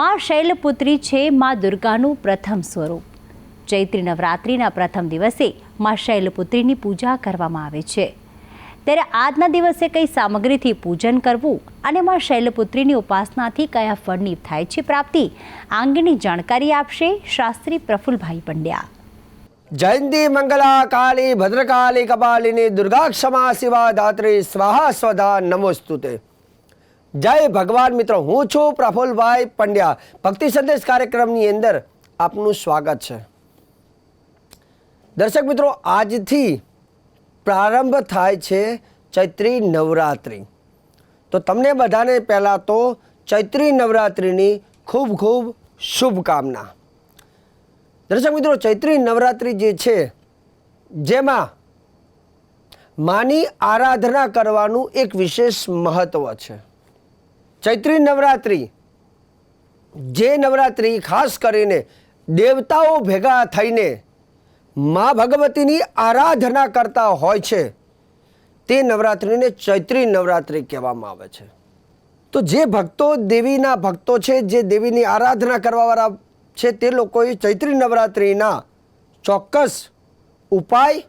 મા શૈલપુત્રી છે મા દુર્ગાનું પ્રથમ સ્વરૂપ. ચૈત્રી નવરાત્રિના પ્રથમ દિવસે મા શૈલપુત્રીની પૂજા કરવામાં આવે છે. ત્યારે આજના દિવસે કઈ સામગ્રીથી પૂજન કરવું અને મા શૈલપુત્રીની ઉપાસનાથી કયા ફળની થાય છે પ્રાપ્તિ આ અંગેની જાણકારી આપશે શાસ્ત્રી પ્રફુલભાઈ પંડ્યા. જયંતી મંગલા કાળી ભદ્રકાળી કપાલિની દુર્ગા ક્ષમા શિવા ધાત્રી સ્વાહા સ્વધા નમોસ્તુતે. જય ભગવાન મિત્રો, હું છું પ્રફુલભાઈ પંડ્યા. ભક્તિ સંદેશ કાર્યક્રમની અંદર આપનું સ્વાગત છે. દર્શક મિત્રો, આજથી પ્રારંભ થાય છે ચૈત્રી નવરાત્રિ. તો તમને બધાને પહેલાં તો ચૈત્રી નવરાત્રિની ખૂબ ખૂબ શુભકામના. દર્શક મિત્રો, ચૈત્રી નવરાત્રિ જે છે, જેમાં માની આરાધના કરવાનું એક વિશેષ મહત્ત્વ છે. ચૈત્રી નવરાત્રિ. જે નવરાત્રિ ખાસ કરીને દેવતાઓ ભેગા થઈને મા ભગવતીની આરાધના કરતા હોય છે, તે નવરાત્રિને ચૈત્રી નવરાત્રિ કહેવામાં આવે છે. તો જે ભક્તો દેવીના ભક્તો છે, જે દેવીની આરાધના કરવાવાળા છે, તે લોકોએ ચૈત્રી નવરાત્રિના ચોક્કસ ઉપાય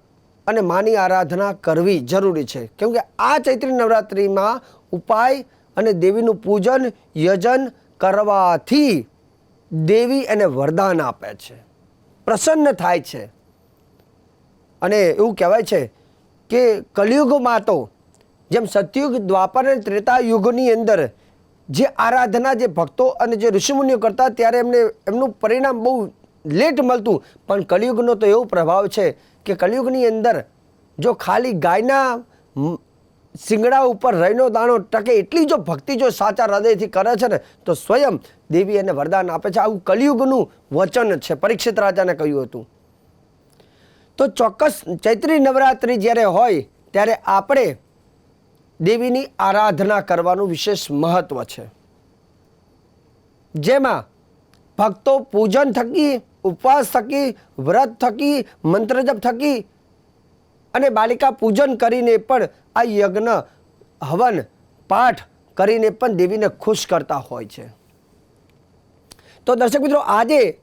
અને માની આરાધના કરવી જરૂરી છે. કેમ કે આ ચૈત્રી નવરાત્રિમાં ઉપાય અને દેવીનું પૂજન, યજન કરવાથી દેવી એને વરદાન આપે છે. પ્રસન્ન થાય છે. અને એવું કહેવાય છે કે કલિયુગમાં તો જેમ સતયુગ, દ્વાપર અને ત્રેતા યુગની અંદર જે આરાધના, જે ભક્તો અને જે ઋષિમુનિઓ કરતા ત્યારે એમને એમનું પરિણામ બહુ લેટ મળતું. પણ કલિયુગનો તો એવો પ્રભાવ છે કે કલિયુગની અંદર જો ખાલી ગાયના શિંગડા ઉપર રહીનો દાણો ટકે એટલી જો ભક્તિ જો સાચા હૃદયથી કરે છે ને, તો સ્વયં દેવી એને વરદાન આપે છે. આવું કલિયુગનું વચન છે, પરીક્ષિત રાજાને કહ્યું હતું. તો ચોક્કસ ચૈત્રી નવરાત્રિ જ્યારે હોય, ત્યારે આપણે દેવીની આરાધના કરવાનું વિશેષ મહત્વ છે. જેમાં ભક્તો પૂજન થકી, ઉપવાસ થકી, વ્રત થકી મંત્રજપ થકી અને બાલિકા પૂજન કરીને પણ આ યજ્ઞ હવન પાઠ કરીને પણ દેવીને ખુશ કરતા હોય છે. તો દર્શક મિત્રો, આજે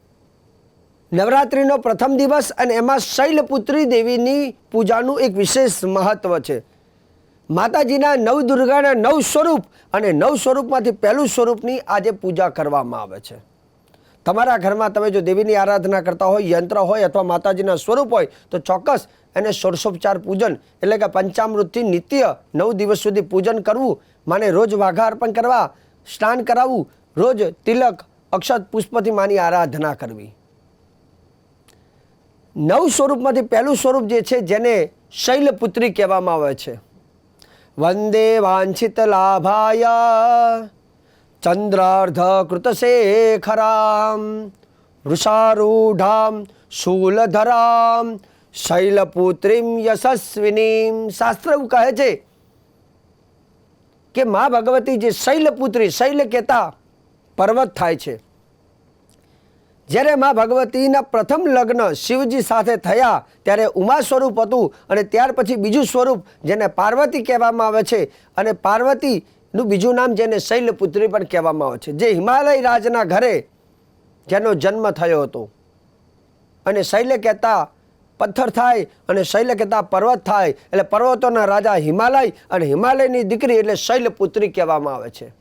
નવરાત્રિનો પ્રથમ દિવસ અને એમાં શૈલપુત્રી દેવીની પૂજાનું એક વિશેષ મહત્વ છે. માતાજીના નવ દુર્ગાના નવ સ્વરૂપ અને નવ સ્વરૂપમાંથી પહેલું સ્વરૂપની આજે પૂજા કરવામાં આવે છે. તમારા ઘરમાં તમે જો દેવીની આરાધના કરતા હોય, યંત્ર હોય અથવા માતાજીના સ્વરૂપ હોય, તો ચોક્કસ એને ષોડશોપચાર પૂજન એટલે કે પંચામૃતથી નિત્ય નવ દિવસ સુધી પૂજન કરવું, માને રોજ વાઘા અર્પણ કરવા, સ્નાન કરાવવું, રોજ તિલક, અક્ષત પુષ્પથી માની આરાધના કરવી. નવ સ્વરૂપમાંથી પહેલું સ્વરૂપ જે છે જેને શૈલપુત્રી કહેવામાં આવે છે. વંદે વાંછિત લાભાય. ચંદ્રાર્ધ કૃતશેખરામ વૃષારૂઢામ શૂલધરામ શૈલપુત્રીમ યશસ્વિનીમ શાસ્ત્ર એવું કહે છે કે મા ભગવતી જે શૈલપુત્રી શૈલ કહેતા પર્વત થાય છે જ્યારે મા ભગવતીના પ્રથમ લગ્ન શિવજી સાથે થયા ત્યારે ઉમા સ્વરૂપ હતું અને ત્યાર પછી બીજું સ્વરૂપ જેને પાર્વતી કહેવામાં આવે છે અને પાર્વતીનું બીજું નામ જેને શૈલપુત્રી પણ કહેવામાં આવે છે. જે હિમાલય રાજના ઘરે જેનો જન્મ થયો હતો. અને શૈલ કહેતા પથ્થર થાય અને શૈલ કહેતા પર્વત થાય. એટલે પર્વતોના રાજા હિમાલય અને હિમાલયની દીકરી એટલે શૈલપુત્રી કહેવામાં આવે છે.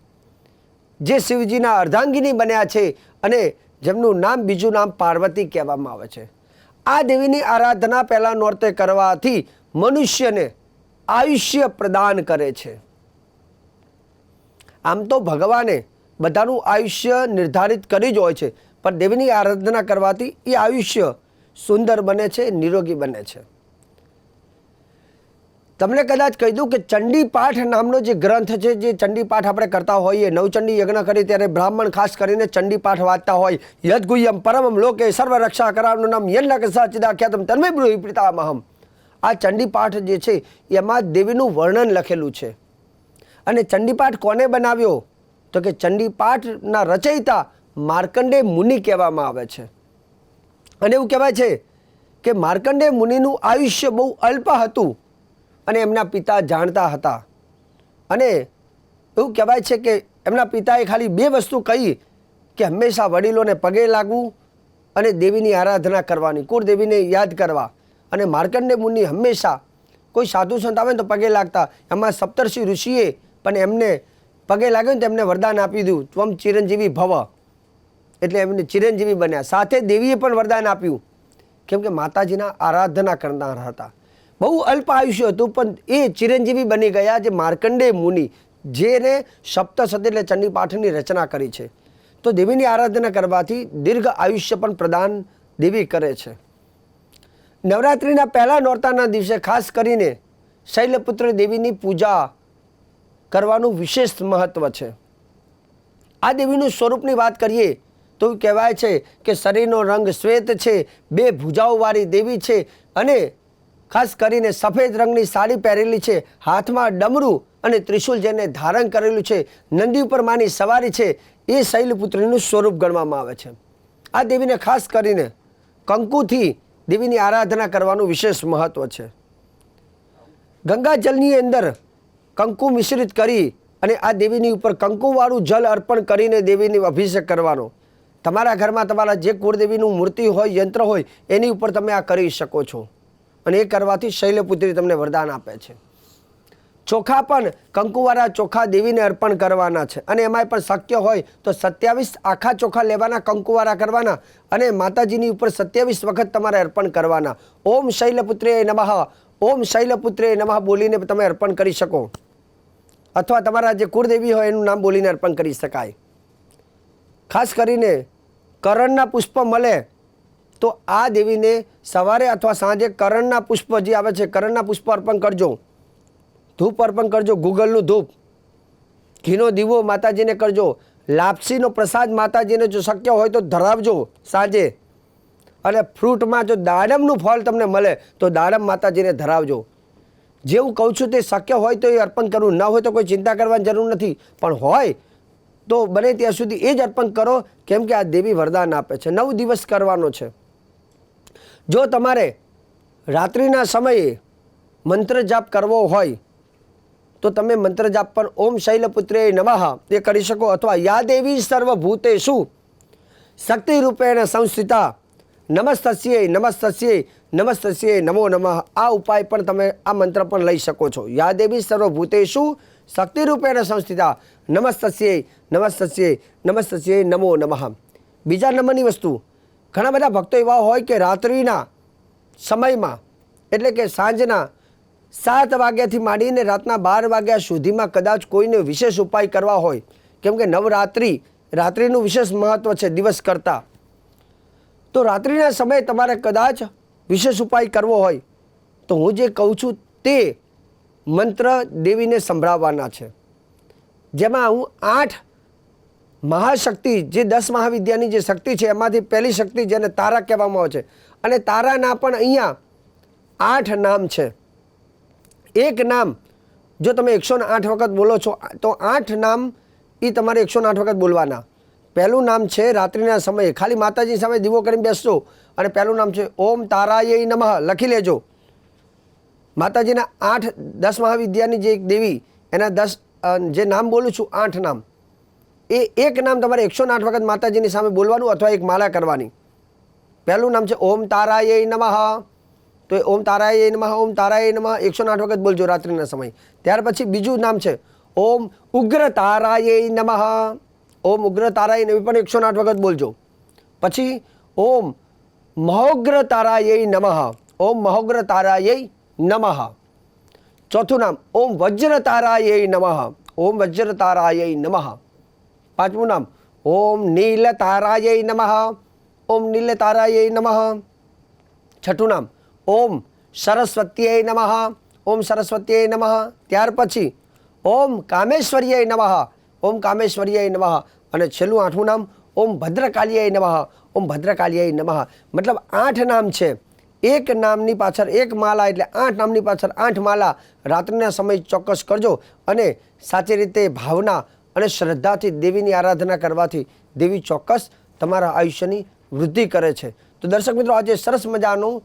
જે શિવજીના અર્ધાંગિની બન્યા છે અને જેમનું નામ બીજું નામ પાર્વતી કહેવામાં આવે છે. આ દેવીની આરાધના પહેલાં નોર્તે કરવાથી મનુષ્યને આયુષ્ય પ્રદાન કરે છે. આમ તો ભગવાને બધાનું આયુષ્ય નિર્ધારિત કરી જ હોય છે, પણ દેવીની આરાધના કરવાથી એ આયુષ્ય સુંદર બને છે, નિરોગી બને છે. તમને કદાચ કહી દઉં કે ચંડીપાઠ નામનો જે ગ્રંથ છે, જે ચંડીપાઠ આપણે કરતા હોઈએ, નવચંડી યજ્ઞ કરી ત્યારે બ્રાહ્મણ ખાસ કરીને ચંડીપાઠ વાંચતા હોય, યદગુયમ પરમમ લોકે સર્વ રક્ષા કરાવનું નામ યન્નક સચિદાખ્યાતમ તન્મે બ્રુહિ પિતામહમ આ ચંડીપાઠ જે છે, એમાં દેવીનું વર્ણન લખેલું છે. અને ચંડીપાઠ કોને બનાવ્યો? તો કે ચંડીપાઠના રચયિતા માર્કંડે મુનિ કહેવામાં આવે છે. અને એવું કહેવાય છે કે માર્કંડે મુનિનું આયુષ્ય બહુ અલ્પ હતું અને એમના પિતા જાણતા હતા. અને એવું કહેવાય છે કે એમના પિતાએ ખાલી બે વસ્તુ કહી કે હંમેશા વડીલોને પગે લાગવું અને દેવીની આરાધના કરવાની, કુળદેવીને યાદ કરવા. અને માર્કંડે મુનિ હંમેશા કોઈ સાધુ સંત આવે ને તો પગે લાગતા. એમાં સપ્તર્ષિ ઋષિએ પણ એમને પગે લાગ્યું ને તો એમને વરદાન આપી દીધું. ત્વમ ચિરંજીવી ભવ. એટલે એમને ચિરંજીવી બન્યા. સાથે દેવીએ પણ વરદાન આપ્યું. કેમ કે માતાજીના આરાધના કરનાર હતા. બહુ અલ્પ આયુષ્ય હતું, પણ એ ચિરંજીવી બની ગયા જે માર્કંડે મુનિ, જેને સપ્તસતી એટલે ચંડી પાઠની રચના કરી છે. તો દેવીની આરાધના કરવાથી દીર્ઘ આયુષ્ય પણ પ્રદાન દેવી કરે છે. નવરાત્રિના પહેલા નોરતાના દિવસે ખાસ કરીને શૈલપુત્ર દેવીની પૂજા કરવાનું વિશેષ મહત્વ છે. આ દેવીનું સ્વરૂપની વાત કરીએ, તો કહેવાય છે કે શરીરનો રંગ શ્વેત છે, બે ભુજાઓવાળી દેવી છે અને ખાસ કરીને સફેદ રંગની સાડી પહેરેલી છે, હાથમાં ડમરું અને ત્રિશુલ જેને ધારણ કરેલું છે, નંદી ઉપર માની સવારી છે, એ શૈલપુત્રીનું સ્વરૂપ ગણવામાં આવે છે. આ દેવીને ખાસ કરીને કંકુથી દેવીની આરાધના કરવાનું વિશેષ મહત્વ છે. ગંગાજલની અંદર કંકુ મિશ્રિત કરી અને આ દેવીની ઉપર કંકુવાળું જલ અર્પણ કરીને દેવીને અભિષેક કરવાનો. તમારા ઘરમાં તમારા જે કુળદેવીનું મૂર્તિ હોય, યંત્ર હોય, એની ઉપર તમે આ કરી શકો છો. અને એ કરવાથી શૈલપુત્રી તમને વરદાન આપે છે. ચોખા પણ કંકુવાળા ચોખા દેવીને અર્પણ કરવાના છે. અને એમાંય પણ શક્ય હોય તો સત્યાવીસ આખા ચોખા લેવાના, કંકુવાળા કરવાના અને માતાજીની ઉપર સત્યાવીસ વખત તમારે અર્પણ કરવાના. ઓમ શૈલપુત્રે નમઃ. ઓમ શૈલપુત્રે નમઃ બોલીને તમે અર્પણ કરી શકો. અથવા તમારા જે કુળદેવી હોય એનું નામ બોલીને અર્પણ કરી શકાય. ખાસ કરીને કરણના પુષ્પ મળે તો આ દેવીને સવારે અથવા સાંજે કરણના પુષ્પ જે આવે છે, કરણના પુષ્પ અર્પણ કરજો. ધૂપ અર્પણ કરજો, ગૂગલનું ધૂપ. ઘીનો દીવો માતાજીને કરજો. લાપસીનો પ્રસાદ માતાજીને જો શક્ય હોય તો ધરાવજો સાંજે. અને ફ્રૂટમાં જો દાડમનું ફળ તમને મળે તો દાડમ માતાજીને ધરાવજો. જેવું કહું છું તે શક્ય હોય તો એ અર્પણ કરવું. ન હોય તો કોઈ ચિંતા કરવાની જરૂર નથી. પણ હોય તો બને ત્યાં સુધી એ જ અર્પણ કરો, કેમ કે આ દેવી વરદાન આપે છે. નવ દિવસ કરવાનો છે. જો તમારે રાત્રિના સમયે મંત્ર જાપ કરવો હોય, તો તમે મંત્ર જાપ પણ ઓમ શૈલપુત્રે નમઃ એ કરી શકો. અથવા યા દેવી શું શક્તિ રૂપેણ સંસ્થિતા નમસ્તસ્યે નમસ્તસ્યે નમસ્તસ્યે, નમો નમઃ. આ ઉપાય પણ તમે આ મંત્ર પણ લઈ શકો છો. યાદેવી સર્વભૂતેશુ શક્તિરૂપેણ શક્તિ રૂપેણ સંસ્થિતા. નમસ્તસ્યે નમસ્તસ્યે નમસ્તસ્યે, નમો નમઃ. બીજા નંબરની વસ્તુ. ઘણા બધા ભક્તો એવા હોય કે રાત્રિના સમયમાં, એટલે કે સાંજના સાત વાગ્યાથી માંડીને રાતના બાર વાગ્યા સુધીમાં કદાચ કોઈને વિશેષ ઉપાય કરવા હોય. કેમ કે નવરાત્રિ રાત્રિનું વિશેષ મહત્ત્વ છે દિવસ કરતાં. તો રાત્રિના સમયે તમારે કદાચ વિશેષ ઉપાય કરવો હોય, તો હું જે કહું છું તે મંત્ર દેવીને સંભળાવવાના છે. જેમાં હું આઠ મહાશક્તિ, જે દસ મહાવિદ્યાની જે શક્તિ છે, એમાંથી પહેલી શક્તિ જેને તારા કહેવામાં આવે છે, અને તારાના પણ અહીંયા આઠ નામ છે. એક નામ, જો તમે એકસો આઠ વખત બોલો છો, તો આઠ નામ એ તમારે એકસો આઠ વખત બોલવાના. પહેલું નામ છે રાત્રિના સમયે. ખાલી માતાજી સામે દીવો કરીને બેસજો અને પહેલું નામ છે ઓમ તારાય નમઃ. લખી લેજો. માતાજીના આઠ, દસ મહાવિદ્યાની જે એક દેવી, એના દસ જે નામ બોલું છું, આઠ નામ. એ એક નામ તમારે એકસો આઠ વખત માતાજીની સામે બોલવાનું અથવા એક માળા કરવાની. પહેલું નામ છે ઓમ તારાય નમઃ. તો એ ઓમ તારાય નમઃ, ઓમ તારાય નમઃ, એકસો આઠ વખત બોલજો રાત્રિના સમય. ત્યાર પછી બીજું નામ છે ઓમ ઉગ્ર તારાય નમઃ. ઓમ ઉગ્ર તારાય નમઃ પણ એકસો આઠ વખત બોલજો. પછી ઓમ મહોગ્ર તારાય નમઃ. ઓમ મહોગ્ર તારાય નમઃ. ચોથું નામ ઓમ વજ્ર તારાય નમઃ. ઓમ વજ્ર તારાય નમઃ. પાંચમું નામ ઓમ નીલ તારાય નમઃ. ઓમ નીલ તારાય નમઃ. છઠ્ઠું નામ ઓમ સરસ્વતીય નમઃ. ઓમ સરસ્વતીય નમઃ. ત્યાર પછી ઓમ કામેશ્વરીય નમઃ. ઓમ કામેશ્વર્યય નમઃ. અને છેલ્લું આઠમું નામ, ઓમ ભદ્રકાલિયાય નમઃ. ઓમ ભદ્રકાલિયાય નમઃ. મતલબ આઠ નામ છે. એક નામની પાછળ એક માલા એટલે આઠ નામની પાછળ આઠ માલા. રાત્રિના સમય ચોક્કસ કરજો. અને સાચી રીતે ભાવના અને શ્રદ્ધાથી દેવીની આરાધના કરવાથી દેવી ચોક્કસ તમારા આયુષ્યની વૃદ્ધિ કરે છે. તો દર્શક મિત્રો, આજે સરસ મજાનું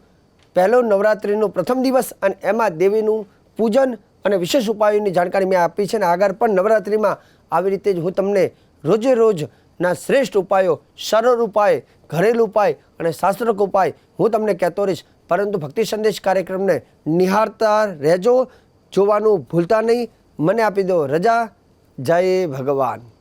પહેલો નવરાત્રિનો પ્રથમ દિવસ અને એમાં દેવીનું પૂજન અને વિશેષ ઉપાયોની જાણકારી મેં આપી છે. અને આગળ પણ નવરાત્રિમાં આવી રીતે જ હું તમને રોજે રોજના શ્રેષ્ઠ ઉપાયો, સરળ ઉપાય, ઘરેલું ઉપાય અને શાસ્ત્રક ઉપાય હું તમને કહેતો રહીશ. પરંતુ ભક્તિ સંદેશ કાર્યક્રમને નિહાળતા રહેજો. જોવાનું ભૂલતા નહીં. મને આપી દો રજા. જય ભગવાન.